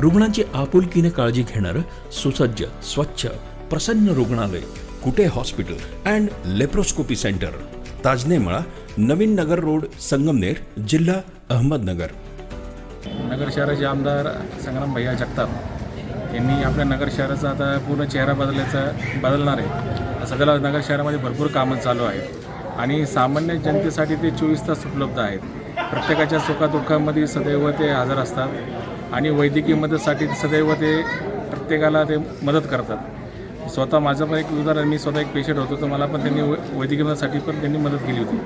रुग्णांची आपुलकीने काळजी घेणारं सुसज्ज स्वच्छ प्रसन्न रुग्णालय Kute hospital and laparoscopy centre Tajnemala Naveen Nagar road Sangamner जिल्हा अहमदनगर. नगर शहराचे आमदार संग्राम भैया जगताप यांनी आपल्या नगर शहराचा आता पूर्ण चेहरा बदलायचा बदलणार आहे. सध्याला नगर शहरामध्ये भरपूर कामं चालू आहेत. आणि सामान्य जनतेसाठी ते चोवीस तास उपलब्ध आहेत. प्रत्येकाच्या सुखादुःखामध्ये सदैव ते हजर असतात. आणि वैद्यकीय मदतसाठी सदैव ते प्रत्येकाला ते मदत करतात. स्वतः माझं पण एक उदाहरण मी स्वतः एक पेशंट होतो तर मला पण त्यांनी वैद्यकीय मदतसाठी पण त्यांनी मदत केली होती.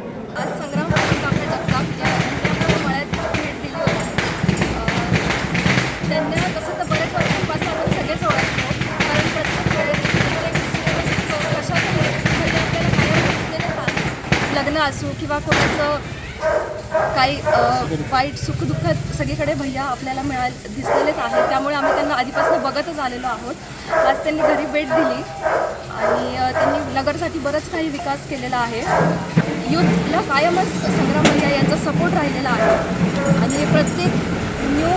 लग्न असू किंवा कोणाचं काही वाईट सुखदुःख सगळीकडे भैया आपल्याला मिळाले दिसलेलेच आहेत. त्यामुळे आम्ही त्यांना आधीपासून बघतच आलेलो आहोत. आज त्यांनी घरी भेट दिली आणि त्यांनी नगरसाठी बरंच काही विकास केलेला आहे. यूथला कायमच संग्राम भैया यांचा सपोर्ट राहिलेला आहे. आणि प्रत्येक न्यू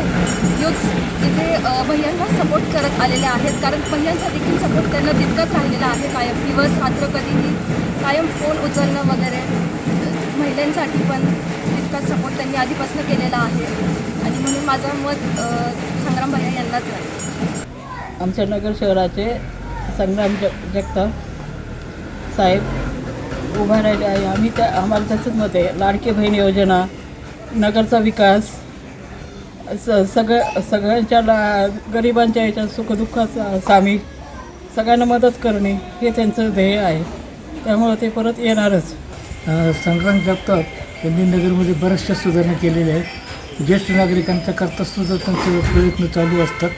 यूथ इथे भैयांना सपोर्ट करत आलेले आहेत. कारण भैयांचा देखील सपोर्ट त्यांना तितकाच राहिलेला आहे. कायम दिवस रात्र कधीही कायम फोन उचलणं वगैरे महिलांसाठी पण. तितकाच सपोर्ट त्यांनी आधीपासून केलेला आहे. आणि म्हणून माझं मत संग्राम भैया यांनाच आहे. आमच्या नगर शहराचे संग्राम जग जगताप साहेब उभा राहिले आहे. आम्ही त्या आम्हाला त्याचंच मत आहे. लाडकी बहीण योजना नगरचा विकास स सगळ्या सगळ्यांच्या ला गरिबांच्या याच्या सुखदुःखाचा सामील सगळ्यांना मदत करणे हे त्यांचं ध्येय आहे. त्यामुळं ते परत येणारच. संग्राम जगताप नगरमध्ये बऱ्याचशा सुधारणा केलेल्या आहेत. ज्येष्ठ नागरिकांच्या करतासुद्धा त्यांचे प्रयत्न चालू असतात.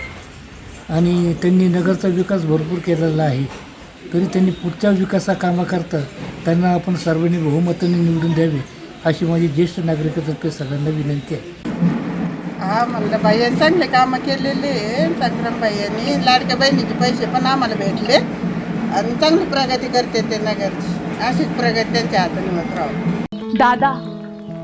आणि त्यांनी नगरचा विकास भरपूर केलेला आहे. तरी त्यांनी पुढच्या विकासा कामाकरता त्यांना आपण सर्वांनी बहुमताने निवडून द्यावे अशी माझी ज्येष्ठ नागरिकातर्फे सगळ्यांना विनंती आहे. हा म्हणलं बाईंनी चांगले कामं केलेले आहे. संग्राम बाईंनी लाडक्या बहिणीचे पैसे पण आम्हाला भेटले. आणि चांगली प्रगती करते ते नगरची. अशीच प्रगती त्यांच्या हाताने होत राहू. दादा